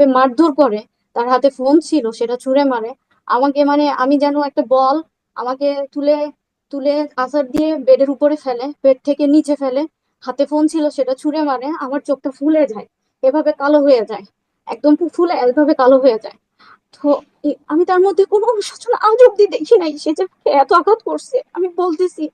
যেভাবে মারধর করে? তার হাতে ফোন ছিল, সেটা ছুঁড়ে মারে। আমাকে মানে আমি যেন একটা বল আমাকে তুলে তুলে আছাড় দিয়ে বেডের উপরে ফেলে, বেড থেকে নিচে ফেলে। হাতে ফোন ছিল, সেটা ছুঁড়ে মারে, আমার চোখটা ফুলে যায়, এভাবে কালো হয়ে যায়। একদম ফুলে এভাবে কালো হয়ে যায়। তো আমি তার মধ্যে কোনো অনুশোচনা আজ অব্দি দেখি নাই, সে যে এত আঘাত করছে, আমি বলতেছি,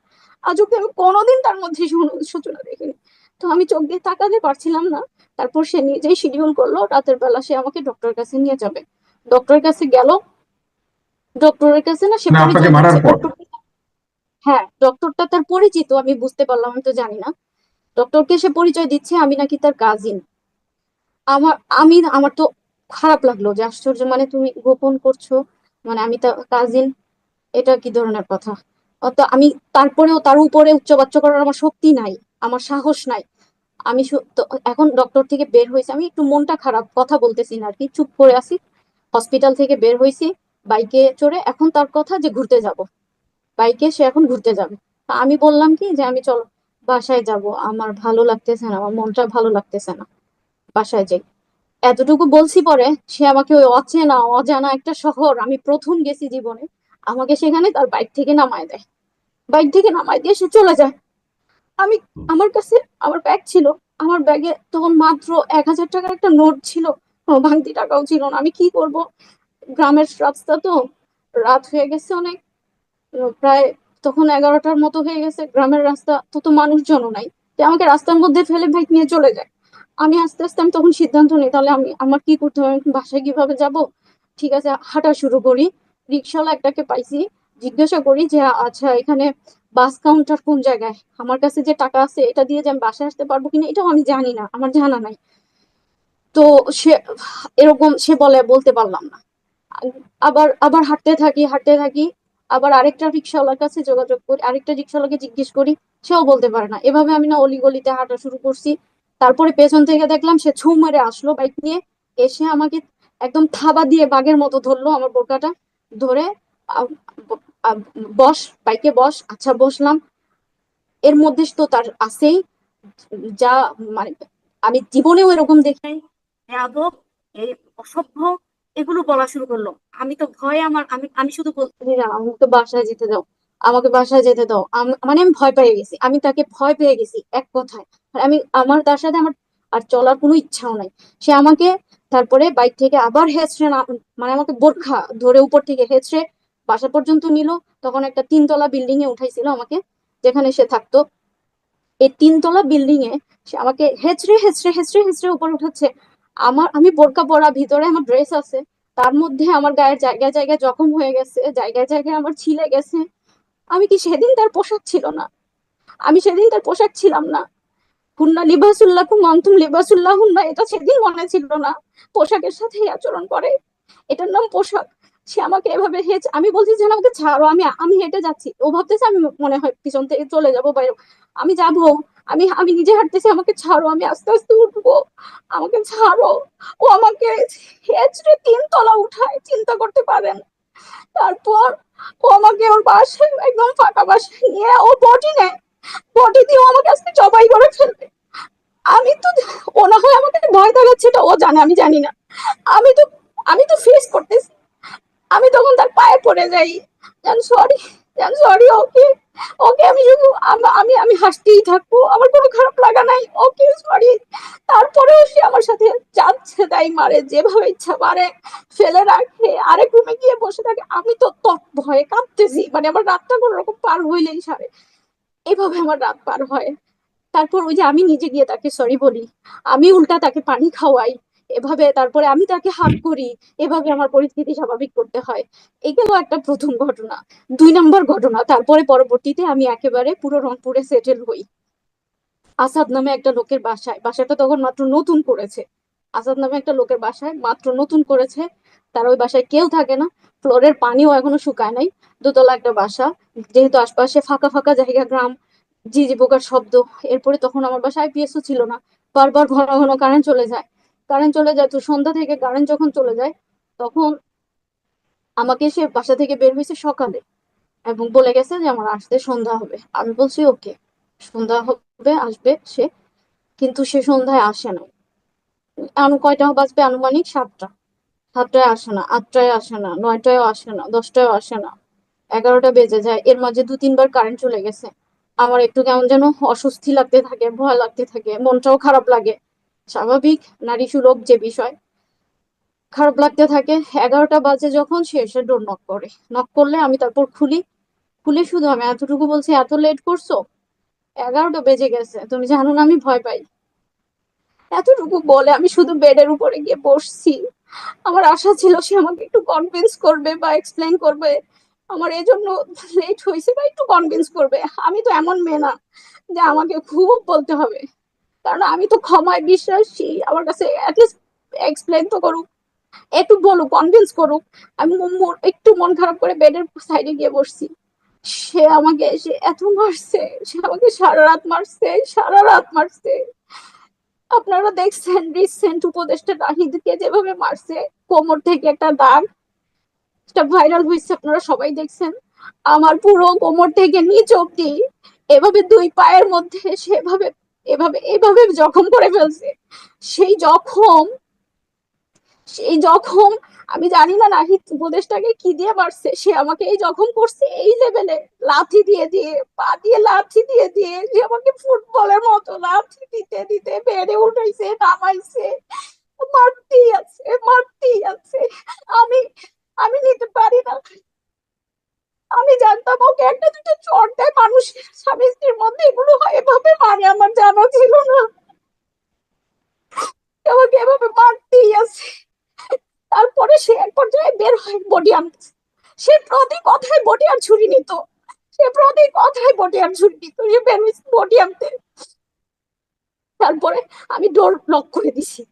আজ অব্দি আমি কোনোদিন তার মধ্যে সে অনুশোচনা দেখিনি। তো আমি চোখ দিয়ে তাকাতে পারছিলাম না। তারপর সে নিজেই শিডিউল করল রাতের বেলা সে আমাকে ডক্টরের কাছে নিয়ে যাবে। ডক্টরের কাছে গেল। ডক্টরের কাছে না সে হ্যাঁ ডক্টরটা তার পরিচিত আমি বুঝতে পারলাম আমি তো জানি না। ডক্টরকে সে পরিচয় দিচ্ছে আমি নাকি তার কাজিন আমার আমি আমার তো খারাপ লাগল যে আশ্চর্য মানে তুমি গোপন করছ মানে আমি তার কাজিন এটা কি ধরনের কথা? অত আমি তারপরেও তার উপরে উচ্চবাচ্য করার আমার শক্তি নাই আমার সাহস নাই। আমি এখন ডক্টর থেকে বের হয়েছি। আমি একটু মনটা খারাপ, কথা বলতেছি না আর কি চুপ করে আছি। হসপিটাল থেকে বের হয়েছি, বাইকে চড়ে এখন তার কথা যে ঘুরতে যাব। বাইকে সে এখন ঘুরতে যাবে। আমি বললাম কি যে আমি চলো, বাসায় যাব। আমার ভালো লাগতেছে না, আমার মনটা ভালো লাগতেছে না। বাসায় যাই। এতটুকু বলছি পরে সে আমাকে ওই অচেনা, অজানা একটা শহর, আমি প্রথম গেছি জীবনে, আমাকে সেখানে তার বাইক থেকে নামায় দেয়। বাইক থেকে নামায় দিয়ে সে চলে যায়। আমি আমার কাছে আমার ব্যাগ ছিল আমার ব্যাগে তখন মাত্র এক হাজার টাকার একটা নোট ছিল ভাঙতি টাকাও ছিল না। আমি কি করব? গ্রামের রাস্তা তো রাত হয়ে গেছে অনেক প্রায় তখন এগারোটার মতো হয়ে গেছে গ্রামের রাস্তা তত মানুষজনও নাই। আমাকে রাস্তার মধ্যে ফেলে বাইক নিয়ে চলে যায়। আমি আস্তে আস্তে আমি তখন সিদ্ধান্ত নিই তাহলে আমি আমার কি করতে হবে? বাসায় কীভাবে যাব? ঠিক আছে হাঁটা শুরু করি। রিক্সাওয়ালা একটাকে পাইছি জিজ্ঞাসা করি যে আচ্ছা এখানে বাস কাউন্টার কোন জায়গায়? আমার কাছে যে টাকা আছে, এটা দিয়ে যে আমি বাসায় আসতে পারব কিনা, এটাও আমি জানি না, আমার জানা নাই। তো সে, এরকম সে বলে, বলতে পারলাম না। আবার আবার হাঁটতে থাকি হাঁটতে থাকি, আবার আরেকটা রিক্সাওয়ালার কাছে যোগাযোগ করি, আরেকটা রিক্সাওয়ালাকে জিজ্ঞেস করি, সেও বলতে পারে না। এভাবে আমি না অলিগলিতে হাঁটা শুরু করছি। তারপরে পেছন থেকে দেখলাম সে ছু মেরে আসলো বাইক নিয়ে, এসে আমাকে একদম থাবা দিয়ে বাঘের মতো ধরলো আমার বোরকাটা, ধরে বস বাইকে বস আচ্ছা বসলাম। এর মধ্যে তো তার আছেই। যা মানে আমি জীবনেও এরকম দেখি নাই। এই অসভ্য এগুলো বলা শুরু করল। আমি তো ভয়ে আমার আমি আমি শুধু বলতে না আমাকে বাসায় যেতে দাও। আমাকে বাসায় যেতে দাও। আম- মানে আমি ভয় পেয়ে গেছি। আমি তাকে ভয় পেয়ে গেছি এক কথায়। আর আমি আমার তার সাথে আমার আর চলার কোনো ইচ্ছাও নাই। সে আমাকে তারপরে বাইক থেকে আবার হেঁচড়ে মানে আমাকে বোরখা ধরে উপর থেকে হেঁচড়ে বাসা পর্যন্ত নিল, তখন একটা তিনতলা বিল্ডিং এ উঠাইছিল আমাকে, যেখানে সে থাকতো। এই তিনতলা বিল্ডিং এ সে আমাকে হেঁচড়ে হেঁচড়ে হেঁচড়ে হেঁচড়ে উপরে উঠাচ্ছে। আমার, আমি বোরকা পরা, ভিতরে আমার ড্রেস আছে। তার মধ্যে আমার গায়ের জায়গায় জায়গায় জখম হয়ে গেছে, জায়গায় জায়গায় আমার ছিলে গেছে। আমি কি সেদিন তার পোশাক ছিল না? আমি সেদিন তার পোশাক ছিলাম না। হুন্না লিবাসুল্লাহ মান্তুম লিবাসুল্লাহ হুন্না এটা সেদিন মনে ছিল না। পোশাকের সাথে আচরণ করে। এটার নাম পোশাক। সে আমাকে এভাবে হেঁচ, আমি বলছি যেন আমাকে ছাড়ো, আমি আমি হেঁটে যাচ্ছি। ও ভাবতেছে, আমি মনে হয় পিছন থেকে চলে যাব বাইরে আমি যাব। আমি আমি নিজে হাঁটতেছি, আমাকে ছাড়ো, আমি আস্তে আস্তে উঠবো। আমাকে ছাড়ো। ও আমাকে হেঁচড়ে তিন তলা উঠায়, চিন্তা করতে পারেন তারপর ও আমাকে ওর বাসায় একদম ফাঁকা বাসায় নিয়ে, ও বটি নেয়। বটি দিয়ে ও আমাকে আজকে জবাই করে ফেলবে। আমি তো, ও না হয় আমাকে ভয় দেখাচ্ছে, এটা ও জানে, আমি জানি না। আমি তো আমি তো ফেস করতেছি। আমি তখন তার পায়ে পড়ে যাই। জান সরি জান সরি ওকে ওকে আমি শুধু আমি আমি হাসতেই থাকব। আমার কোনো খারাপ লাগা নাই। ওকে সরি তারপরেও সে আমার সাথে যাচ্ছে তাই মারে। যেভাবে ইচ্ছা মারে, ফেলে রাখে। আরেক রুমে গিয়ে বসে থাকে। আমি তো তৎ ভয়ে কাঁপতেছি। মানে আমার রাতটা কোনো রকম পার হইলেই সারে। এভাবে আমার রাত পার হয়। তারপর ওই যে আমি নিজে গিয়ে তাকে সরি বলি। আমি উল্টা তাকে পানি খাওয়াই। এভাবে তারপরে আমি তাকে হাত করি এভাবে আমার পরিস্থিতি স্বাভাবিক করতে হয়। এগুলো একটা প্রথম ঘটনা। দুই নম্বর ঘটনা তারপরে পরবর্তীতে আমি একেবারে পুরো রংপুরে সেটেল হই। আসাদ নামে একটা লোকের বাসায় বাসাটা তখন মাত্র নতুন করেছে। আসাদ নামে একটা লোকের বাসায় মাত্র নতুন করেছে। তার ওই বাসায় কেউ থাকে না ফ্লোরের পানিও এখনও শুকায় নাই। দোতলা একটা বাসা যেহেতু আশপাশে ফাঁকা ফাঁকা জায়গা গ্রাম ঝিঝি পোকার শব্দ এরপরে তখন আমার বাসায় আইপিএসও ছিল না। বারবার ঘন ঘন কারেন্ট চলে যায়। কারেন্ট চলে যায়, তো সন্ধ্যা থেকে কারেন্ট যখন চলে যায়, তখন আমাকে সে বাসা থেকে বের হয়েছে সকালে এবং বলে গেছে যে আমার আসতে সন্ধ্যা হবে। আমি বলছি, ওকে, সন্ধ্যা হবে, আসবে সে, কিন্তু সে সন্ধ্যায় আসে না আনু কয়টা বাজবে? আনুমানিক সাতটা। সাতটায় আসে না, আটটায় আসে না নয়টায় আসে না দশটায় আসে না, এগারোটা বেজে যায়। এর মাঝে দু তিনবার কারেন্ট চলে গেছে। আমার একটু কেমন যেন অস্বস্তি লাগতে থাকে, ভয় লাগতে থাকে, মনটাও খারাপ লাগে। স্বাভাবিক নারী সুলভ যে বিষয়। খারাপ লাগতে থাকে, এগারোটা বাজে যখন সে এসে ডোর নক করে। নক করলে আমি তারপর খুলি। খুলে শুধু আমি এতটুকু বলছি, এত লেট করছ? এগারোটা বেজে গেছে, তুমি জানো না আমি ভয় পাই। এতটুকু বলে আমি শুধু বেডের উপরে গিয়ে বসছি। আমার আশা ছিল সে আমাকে একটু কনভিন্স করবে বা এক্সপ্লেন করবে। আমার এই জন্য লেট হয়েছে বা একটু কনভিন্স করবে। আমি তো এমন মেয়ে না যে আমাকে খুব বলতে হবে। কারণ আমি তো ক্ষমায় বিশ্বাসী। আমার কাছে এক্সপ্লেন তো করুক, একটু বলুক কনভিন্স করুক। আমি একটু মন খারাপ করে বেডের সাইডে গিয়ে বসছি। সে আমাকে এসে এত মারছে, সে আমাকে সারা রাত মারছে, সারা রাত মারছে। আপনারা দেখছেন রিসেন্ট উপদেষ্টা নাহিদকে যেভাবে মারছে, কোমর থেকে একটা দাগ। সেটা ভাইরাল হয়েছে, আপনারা সবাই দেখছেন। আমার পুরো কোমর থেকে নিচ অব্দি এভাবে দুই পায়ের মধ্যে, সেভাবে এভাবে এভাবে জখম করে ফেলছে। সেই জখম সেই জখম, আমি জানি না নাহিদ উপদেশটাকে কি দিয়ে মারছে, সে আমাকে এই জখম করছে এই লেভেলে লাথি দিয়ে দিয়ে, পা দিয়ে লাথি দিয়ে দিয়ে সে আমাকে ফুটবলের মতো লাথি দিতে দিতে বেড়ে উঠাইছে নামাইছে। মারতেই আছে মারতেই আছে। আমি আমি নিতে পারি না। আমি জানতাম ওকে একটা দুটো চট দেয় মানুষের স্বামী স্ত্রীর মধ্যে এগুলো হয়, এভাবে মারে, আমার জানা ছিল না। আমাকে এভাবে মারতেই আছে। তারপরে সে এক পর্যায়ে বের হয় বডি সে প্রতি কথায় বডি আর ছুরি নিত। সে প্রতি কথায় বডি আর ছুরি নিত সে বডি আনতে। তারপরে আমি ডোর লক করে দিছি।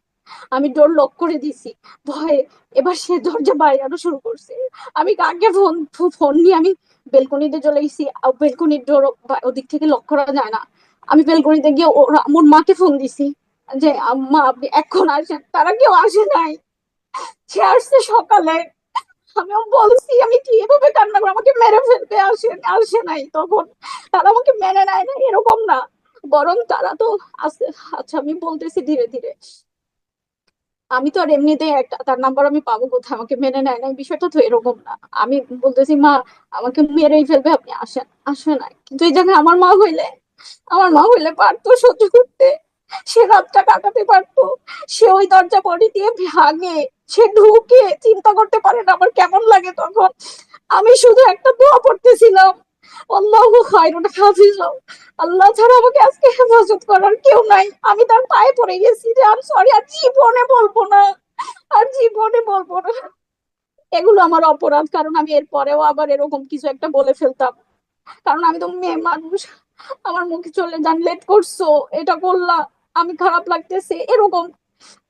আমি ডোর লক করে দিছি। ভয়ে এবার সে দরজা বাইরানো শুরু করছে। আমি কাকে ফোন ফোন নিয়ে আমি বেলকনিতে চলে গেছি। বেলকনির ডোর ওদিক থেকে লক করা যায় না। আমি বেলকনিতে গিয়ে আমার মাকে ফোন দিছি যে, আম্মা, আপনি এখন আসেন। তারা কেউ আসে নাই। সে আসছে সকালে। আমি বলছি, আমি কি এভাবে কান্না করে আমাকে মেরে ফেলতে আসে আসে নাই তখন? তারা আমাকে মেনে নেয় না এরকম না। বরং তারা তো আছে আচ্ছা আমি বলতেছি ধীরে ধীরে। আমি তো আর এমনিতেই একটা, তার নাম্বার আমি পাবো কোথায়? আমাকে মেনে নেয় না বিষয়টা তো এরকম না। আমি বলতেছি, মা, আমাকে মেরেই ফেলবে, আপনি আসেন। আসে না কিন্তু এই জায়গায় আমার মা হইলে, আমার মা হইলে পারতো সহ্য করতে। সে রাতটা কাটাতে পারতো। সে ওই দরজা বডি দিয়ে ভাঙে। সে ঢুকে, চিন্তা করতে পারে না আমার কেমন লাগে তখন। আমি শুধু একটা দোয়া পড়তেছিলাম। আল্লাহ খায়রুন হাফিজ। আল্লাহ ছাড়া আমাকে আজকে হেফাজত করার কেউ নাই। আমি তার পায়ে পড়ে গেছি যে আমি সরি আর জীবনে বলব না। আর জীবনে বলব না। এগুলো আমার অপরাধ, কারণ আমি এর পরেও আবার এরকম কিছু একটা বলে ফেলতাম। কারণ আমি তো মেয়ে মানুষ। আমার মুখে চলে যান লেট করছ, এটা করলা, আমি খারাপ লাগতেছে। এরকম।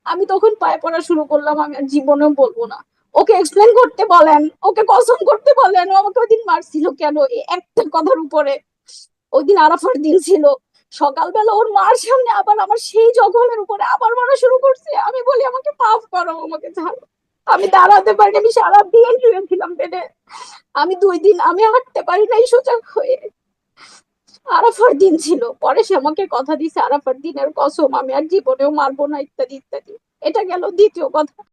আমি তখন পায়ে পড়া শুরু করলাম, আমি আর জীবনেও বলব না। ওকে এক্সপ্লেন করতে বলেন, ওকে কসম করতে বলেন, ও আমাকে ওইদিন মারছিল কেন? এই একটা কথার উপরে। ওই দিন আরাফার দিন ছিল। সকালবেলা ওর মার সামনে আবার আমার সেই জঘলের উপরে আবার মারা শুরু করছে। আমি বলি, আমাকে মাফ করো, আমাকে ছাড়ো। আমি দাঁড়াতে পারিনি, আমি সারা দিন শুয়েছিলাম বেডে। আমি দুই দিন, আমি হাঁটতে পারি নাই সোজা হয়ে। আরাফার দিন ছিল। পরে সে আমাকে কথা দিছে, আরাফার দিনের কসম, আমি আর জীবনেও মারবো না, ইত্যাদি ইত্যাদি। এটা গেল দ্বিতীয় কথা।